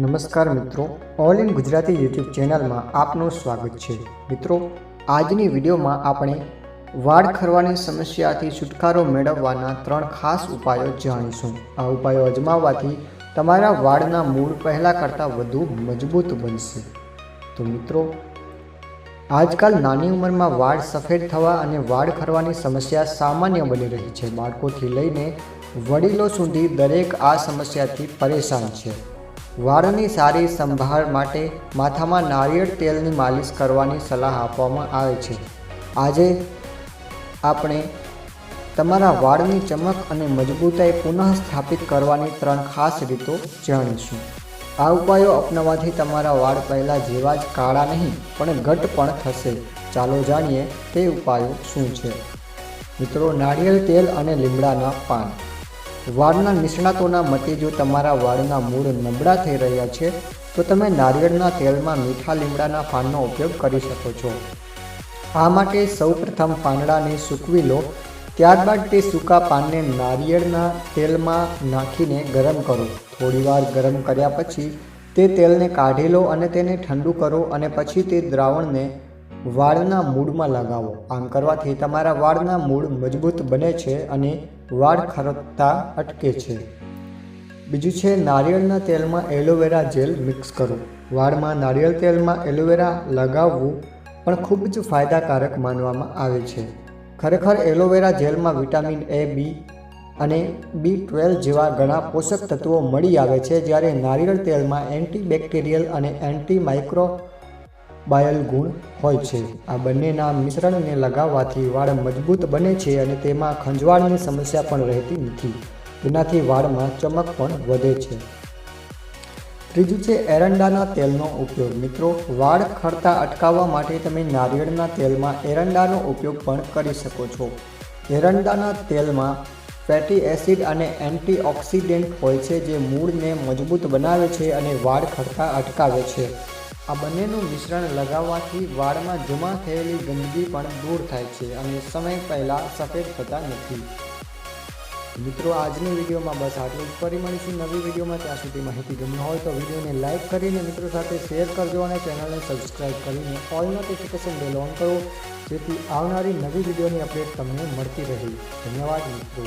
નમસ્કાર મિત્રો all in Gujarati YouTube ચેનલમાં આપનું સ્વાગત છે. મિત્રો, આજની વિડીયોમાં આપણે વાળ ખરવાની સમસ્યાથી છુટકારો મેળવવાના ત્રણ ખાસ ઉપાયો જાણીશું. આ ઉપાયો અજમાવવાથી તમારા વાળના મૂળ પહેલાં કરતાં વધુ મજબૂત બનશે. તો મિત્રો, આજકાલ નાની ઉંમરમાં વાળ સફેદ થવા અને વાળ ખરવાની સમસ્યા સામાન્ય બની રહી છે. બાળકોથી લઈને વડીલો સુધી દરેક આ સમસ્યાથી પરેશાન છે. વાળની સારી સંભાળ માટે માથામાં નારિયેળ તેલની માલિશ કરવાની સલાહ આપવામાં આવે છે. આજે આપણે તમારા વાળની ચમક અને મજબૂતાઈ પુનઃ સ્થાપિત કરવાની ત્રણ ખાસ રીતો જાણીશું. આ ઉપાયો અપનાવવાથી તમારા વાળ પહેલાં જેવા જ કાળા નહીં, પણ ઘટ પણ થશે. ચાલો જાણીએ તે ઉપાયો શું છે? મિત્રો, નારિયેળ તેલ અને લીમડાના પાન. વાળના નિષ્ણાતોના મતે જો તમારા વાળના મૂળ નબળા થઈ રહ્યા છે, તો તમે નારિયેળના તેલમાં મીઠા લીમડાના પાનનો ઉપયોગ કરી શકો છો. આ માટે સૌપ્રથમ પાંદડાને સૂકવી લો. ત્યારબાદ તે સૂકા પાનને નારિયેળના તેલમાં નાખીને ગરમ કરો. થોડીવાર ગરમ કર્યા પછી તે તેલને કાઢી લો અને તેને ઠંડુ કરો અને પછી તે દ્રાવણને વાળના મૂળમાં લગાવો. આમ કરવાથી તમારા વાળના મૂળ મજબૂત બને છે અને વાળ ખરકતા અટકે છે. બીજું છે, નારિયેળના તેલમાં એલોવેરા જેલ મિક્સ કરો. વાળમાં નારિયેળ તેલમાં એલોવેરા લગાવવું પણ ખૂબ જ ફાયદાકારક માનવામાં આવે છે. ખરેખર એલોવેરા જેલમાં વિટામિન એ, બી અને બી ટ્વેલ્વ જેવા ઘણા પોષક તત્વો મળી આવે છે જ્યારે નારિયેળ તેલમાં એન્ટીબેક્ટેરિયલ અને એન્ટી માઇક્રો બાયલ ગુણ હોય છે. આ બંનેના મિશ્રણને લગાવવાથી વાળ મજબૂત બને છે અને તેમાં ખંજવાળની સમસ્યા પણ રહેતી નથી. તેનાથી વાળમાં ચમક પણ વધે છે. ત્રીજું છે એરંડાના તેલનો ઉપયોગ. મિત્રો, વાળ ખરતા અટકાવવા માટે તમે નારિયેળના તેલમાં એરંડાનો ઉપયોગ પણ કરી શકો છો. એરંડાના તેલમાં ફેટી એસિડ અને એન્ટીઓક્સિડન્ટ હોય છે જે મૂળને મજબૂત બનાવે છે અને વાળ ખરતા અટકાવે છે. આ બંનેનું મિશ્રણ લગાવવાથી વાળમાં જમા થયેલી ગંદકી પણ દૂર થાય છે અને સમય પહેલાં સફેદ થતા નથી. મિત્રો, આજની વિડીયોમાં બસ આટલું જ. ફરી મળીશું નવી વિડીયોમાં. ત્યાં સુધી માહિતી ગમી હોય તો વિડીયોને લાઇક કરીને મિત્રો સાથે શેર કરજો અને ચેનલને સબસ્ક્રાઈબ કરીને ઓલ નોટિફિકેશન બેલ ઓન કરો જેથી આવનારી નવી વિડીયોની અપડેટ તમને મળતી રહે. ધન્યવાદ મિત્રો.